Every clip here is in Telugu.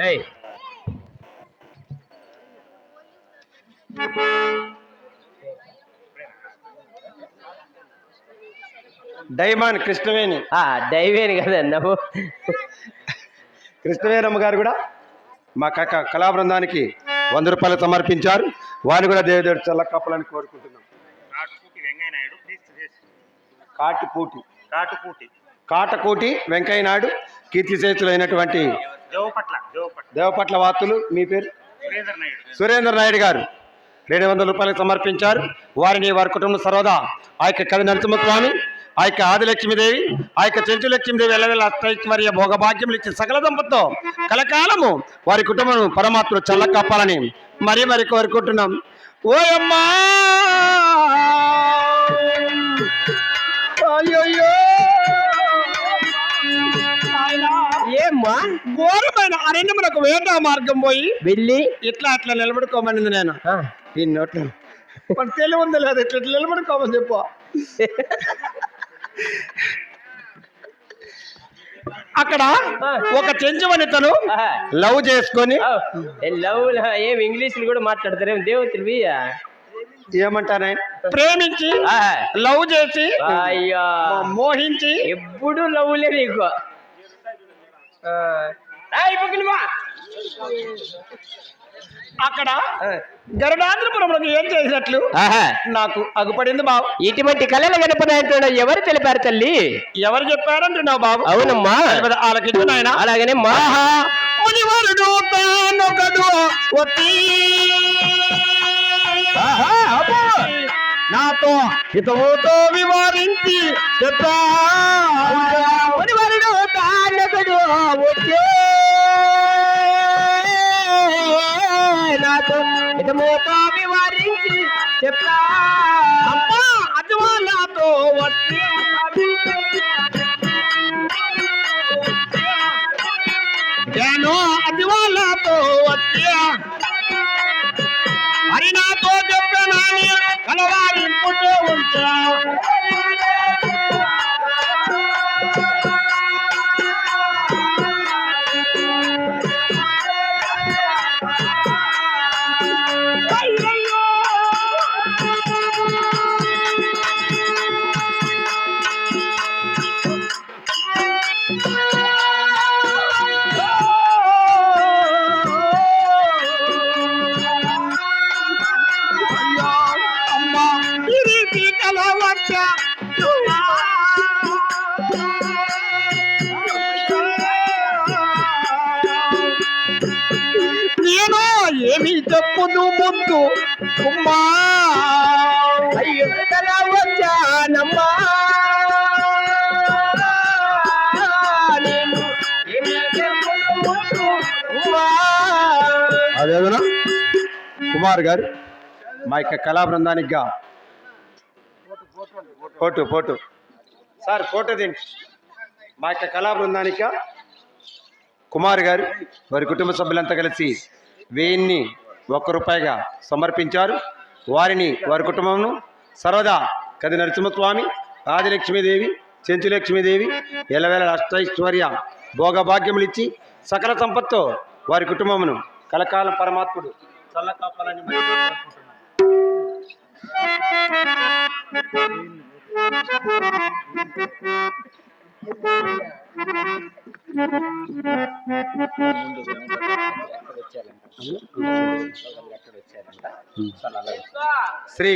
ఏయ్. డైమాన్ కృష్ణవేణి. ఆ దైవేని కదా నువ్వు కృష్ణవేణమ్మ గారు కూడా మా కక్క కళా బృందానికి వంద రూపాయలు సమర్పించారు. వారిని కూడా దేవదేవుడు చల్లకప్పాలని కోరుకుంటున్నాం. కాటుకూటి కాటిపూటి. కాటుకూటి కాటకోటి వెంకయ్య నాయుడు కీర్తిశేషులైనటువంటి దేవపట్ల వార్తలు మీ పేరు? సురేందర్ నాయుడు. గారు. రెండు వందల రూపాయలు సమర్పించారు. వారిని వారి కుటుంబం సర్వదా ఆ యొక్క కవి నరసింహస్వామి ఆ యొక్క ఆదిలక్ష్మీదేవి ఆ యొక్క చెంచు లక్ష్మీదేవి ఎల్లవెల్ల అష్టైశ్వర్య భోగభాగ్యములు ఇచ్చి సకల దంపతో కలకాలము వారి కుటుంబం పరమాత్మను చల్ల కాపాలని మరీ మరి కోరుకుంటున్నాం. ఓయమ్మా! అయ్యయ్యో! ఏమ్మా? ఘోరమైన అరణ్యములకు వేట మార్గం పోయి వెళ్ళి ఇట్లా అట్లా నిలబడుకోమనింది నేను. ఆ, ఈ నోట్లో. మన తెలివి ఉంది లేదు ఇట్లా ఇట్లా నిలబడుకోమని చెప్పు. అక్కడ ఒక చెంచు వనితను ఆహా. లవ్ చేసుకొని లవ్ ల- ఏం ఇంగ్లీష్లు కూడా మాట్లాడతారేం దేవతలు ఏమంటానే ప్రేమించి లవ్ చేసి అయ్యా. మోహించి ఎప్పుడు లవ్లే నీకు. అక్కడ గరుడాంధ్రపురంలో ఏం చేసినట్లు? ఆహా. నాకు అగుపడింది బాబు. ఇటువంటి కళలు కనపడాయంటున్నా ఎవరు తెలిపారు తల్లి? ఎవరు చెప్పారంటున్నావు బాబు? అవునమ్మా. ఆలకించు నాయన? అలాగనే మా మునివరుడు తానొకడు ఒత్తి ఆహా, అబ్బో. నాతో హితముతో వివరించి చెప్పా. మునివరుడు తానొకడు వచ్చే నాతో హితముతో వివరించి చెప్పా. అమ్మా అది ఏమి చెప్పుదు ముద్దు ఉమ్మా. అయ్యో వచ్చానమ్మా. అదేదనా కుమార్ గారు మా యొక్క కళా బృందానికి ఫోటో ఫోటో సార్ ఫోటో తిండి మా యొక్క కళా బృందానికి కుమార్ గారు వారి కుటుంబ సభ్యులంతా కలిసి వెయ్యిన్ని ఒక్క రూపాయిగా సమర్పించారు వారిని వారి కుటుంబంను సర్వదా కది నరసింహస్వామి ఆదిలక్ష్మీదేవి చెంచులక్ష్మీదేవి ఎలవేల అష్టైశ్వర్య భోగభాగ్యములు ఇచ్చి సకల సంపత్తో వారి కుటుంబమును కలకాలం పరమాత్ముడు చల్లకాపాలని Thank you. శ్రీ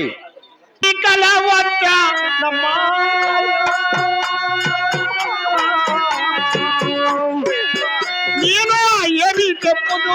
నేను ఏమి చెప్పుదు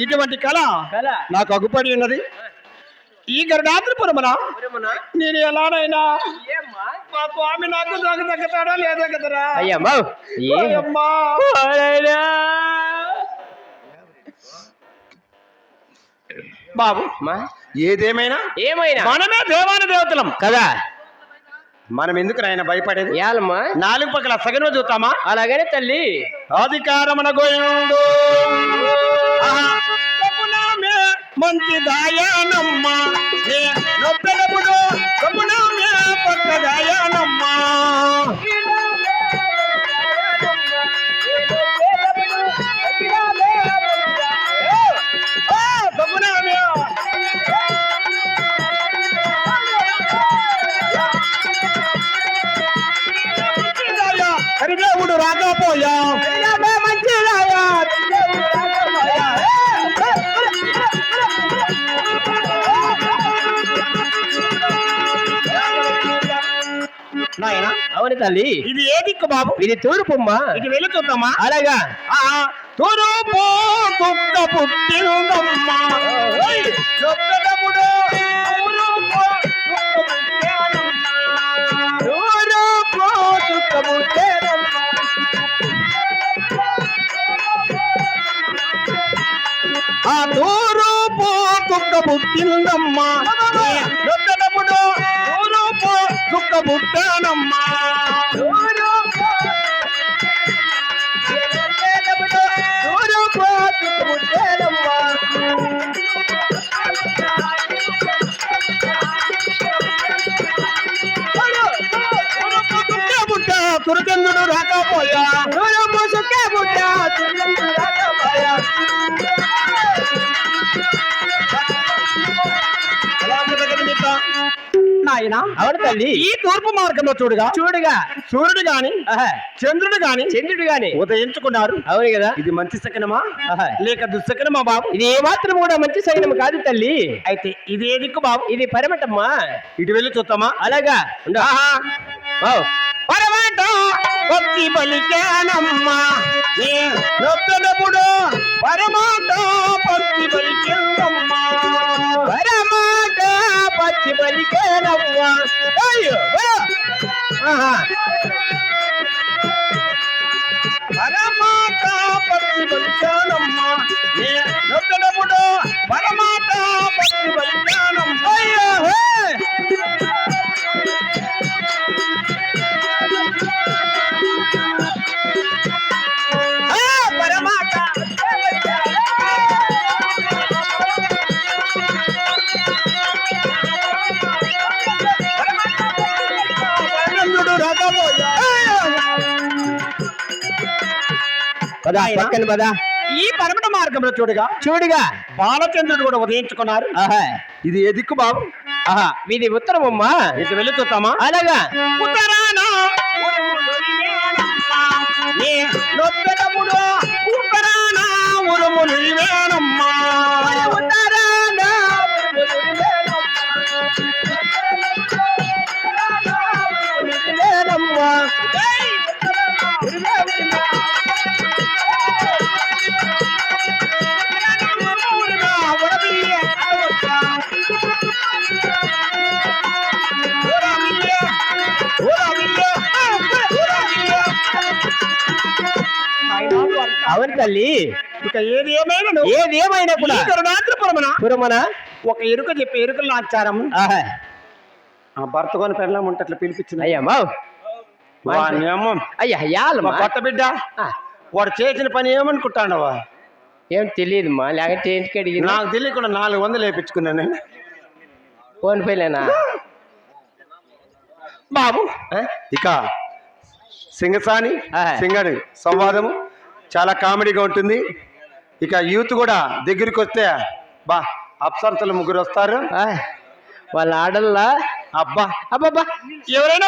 ఇటువంటి కళ నాకు అగుపడి ఉన్నది. ఈ పురమున నేను ఎలానైనా మా స్వామి నాకు దొంగ తగ్గుతాడా లేదా కదరా? అయ్యా అమ్మా ఏ అమ్మా ఓరైనా. బాబు. ఏదేమైనా? ఏమైనా? మనమే దేవాని దేవతలం. కదా. మనం ఎందుకు నాయన భయపడేది? ఏలమ్మా నాలుగు పక్కల సగను చూస్తామా అలాగనే తల్లి. అధికారమున గోయిండు కపునామే మంచి దాయానమ్మ నే నొప్పెనప్పుడు కపునామే పక్క దాయానమ్మ అవును తల్లి. ఇది ఏ దిక్కు బాబు? ఇది తూర్పుమ్మా. ఇది వెళ్ళి చూద్దామా అలాగా. ఆ, తూరుపు కుక్క పుట్టిందమ్మ. ఆ కుక్క పుట్టిందమ్మ. పుట్టానమ్మ. తురచంద్రుడు రాకపోయా. సుక్కే బుట్ట తురచంద్రుడు నాయన అవును తల్లి. ఈ తూర్పు మార్గంలో చూడగా. చూడుగా. సూర్యుడు గాని చంద్రుడు గాని చంద్రుడు గాని ఉదయించుకున్నారు. అవును కదా. ఇది మంచి శకనమా? ఆహా. లేక దుస్సకనమా బాబు? ఇది ఏమాత్రం కూడా మంచి సైన్యం కాదు తల్లి. అయితే ఇది ఏ దిక్కు బాబు? ఇది పరమటమ్మా. ఇటు వెళ్ళి చూద్దామా? అలాగా. పరమాట భక్తి బలికానమ్మ నే నొక్కడప్పుడు పరమాట భక్తి పరమాట పచ్చి పలికేనవ్వా అయ్యో ఆహా. పరమాట భక్తి నే నొక్కడప్పుడు పదా ఆయన? పక్కన పదా. ఈ పరమట మార్గంలో చూడగా. చూడుగా. బాలచంద్రుడు కూడా ఉదయించుకున్నారు. ఆహా. ఇది ఏ దిక్కు బాబు? ఆహా. ఇది ఉత్తరమమ్మా. ఇటు వెళ్ళి చూద్దామా? అలాగా. ఉత్తరాన తల్లి. ఇక ఏది ఏమైనా ఏది ఏమైనా కూడా. కరుణాద్రపురమున పురమన ఒక ఎరుక చెప్పి ఎరుకలు ఆచారం ఆ. భర్త కొని పెళ్ళం ఉంటే అట్లా పిలిపించిన అయ్యా మావ్. వాని అమ్మ అయ్యా మా యాలమ్మా కొత్త బిడ్డ. వాడు చేసిన పని ఏమనుకుంటాడవా? ఏం తెలియదమ్మా లేకపోతే ఇంటికి అడిగింది నాకు తెలియకుండా నాలుగు వందలు వేయించుకున్నాను నేను. ఫోన్ పేలేనా? బాబు. ఇక సింగసాని. సింగడి సంవాదము. చాలా కామెడీగా ఉంటుంది. ఇక యూత్ కూడా దగ్గరికి వస్తే బా అప్సరసలు ముగ్గురు వస్తారు. వాళ్ళ ఆడల్లా అబ్బా. అబ్బబ్బా. ఎవరైనా